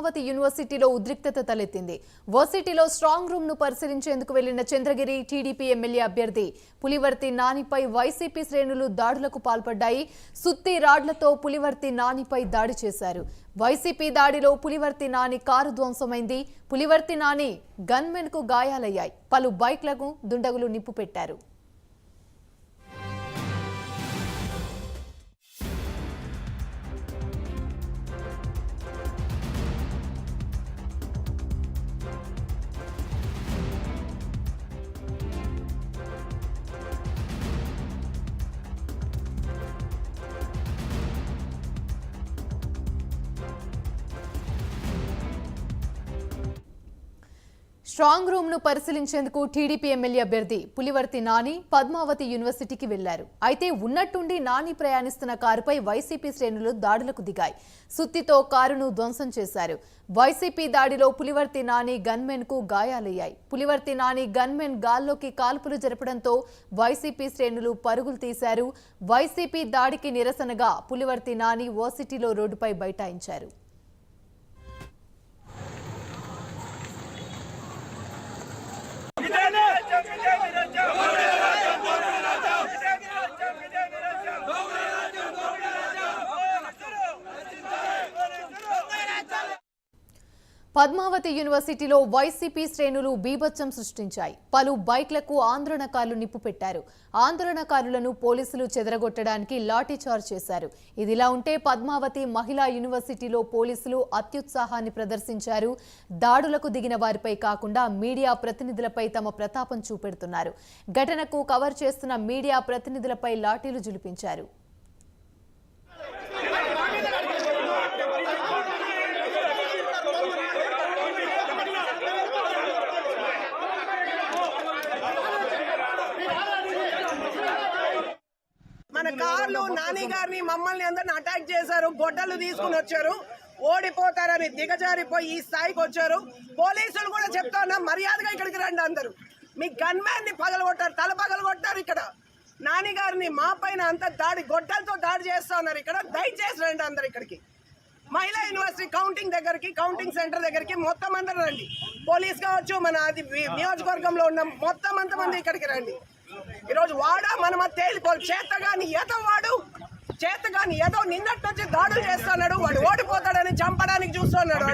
అమరావతి యూనివర్సిటీలో ఉద్రిక్తత తలెత్తింది. వర్సిటీలో స్ట్రాంగ్ రూమ్ను పరిశీలించేందుకు వెళ్ళిన చంద్రగిరి టీడీపీ ఎమ్మెల్యే అభ్యర్థి పులివర్తి నానిపై వైసీపీ శ్రేణులు దాడులకు పాల్పడ్డాయి. సుత్తి రాడ్లతో పులివర్తి నానిపై దాడి చేశారు. వైసీపీ దాడిలో పులివర్తి నాని కారు ధ్వంసమైంది. పులివర్తి నాని గన్మెన్కు గాయాలయ్యాయి. పలు బైక్లకు దుండగులు నిప్పు పెట్టారు. స్ట్రాంగ్ రూమ్ను పరిశీలించేందుకు టీడీపీ ఎమ్మెల్యే అభ్యర్థి పులివర్తి నాని పద్మావతి యూనివర్సిటీకి వెళ్ళారు. అయితే ఉన్నట్టుండి నాని ప్రయాణిస్తున్న కారుపై వైసీపీ శ్రేణులు దాడులకు దిగాయి. సుత్తితో కారును ధ్వంసం చేశారు. వైసీపీ దాడిలో పులివర్తి నాని గన్మెన్కు గాయాలయ్యాయి. పులివర్తి నాని గన్మెన్ గాల్లోకి కాల్పులు జరపడంతో వైసీపీ శ్రేణులు పరుగులు తీశారు. వైసీపీ దాడికి నిరసనగా పులివర్తి నాని ఓసిటీలో రోడ్డుపై బైఠాయించారు. పద్మావతి యూనివర్సిటీలో వైసీపీ శ్రేణులు బీభత్సం సృష్టించాయి. పలు బైక్లకు ఆందోళనకారులు నిప్పు పెట్టారు. ఆందోళనకారులను పోలీసులు చెదరగొట్టడానికి లాఠీచార్జ్ చేశారు. ఇదిలా ఉంటే పద్మావతి మహిళా యూనివర్సిటీలో పోలీసులు అత్యుత్సాహాన్ని ప్రదర్శించారు. దాడులకు దిగిన వారిపై కాకుండా మీడియా ప్రతినిధులపై తమ ప్రతాపం చూపెడుతున్నారు. ఘటనకు కవర్ చేస్తున్న మీడియా ప్రతినిధులపై లాఠీలు జులిపించారు. కార్లు నాని గారిని మమ్మల్ని అందరిని అటాక్ చేశారు గొడ్డలు తీసుకుని వచ్చారు ఓడిపోతారని దిగజారిపోయి ఈ స్థాయికి వచ్చారు. పోలీసులు కూడా చెప్తా ఉన్నాం మర్యాదగా ఇక్కడికి రండి అందరూ. మీ గన్ మ్యాన్ని పగలగొట్టారు తల పగలగొట్టారు ఇక్కడ. నాని గారిని మా పైన అంత దాడి గొడ్డలతో దాడి చేస్తా ఉన్నారు ఇక్కడ. దయచేసి రండి అందరు ఇక్కడికి. మహిళా యూనివర్సిటీ కౌంటింగ్ దగ్గరికి కౌంటింగ్ సెంటర్ దగ్గరికి మొత్తం అందరూ రండి. పోలీస్ కావచ్చు మన అది నియోజకవర్గంలో ఉన్న మొత్తం అంతమంది ఇక్కడికి రండి. ఈరోజు వాడా? మనమ తేలిపోలు చేతగాని ఏదో వాడు. చేతగాని ఏదో నిన్నట్టు వచ్చి దాడులు చేస్తున్నాడు. వాడు ఓడిపోతాడని చంపడానికి చూస్తున్నాడు.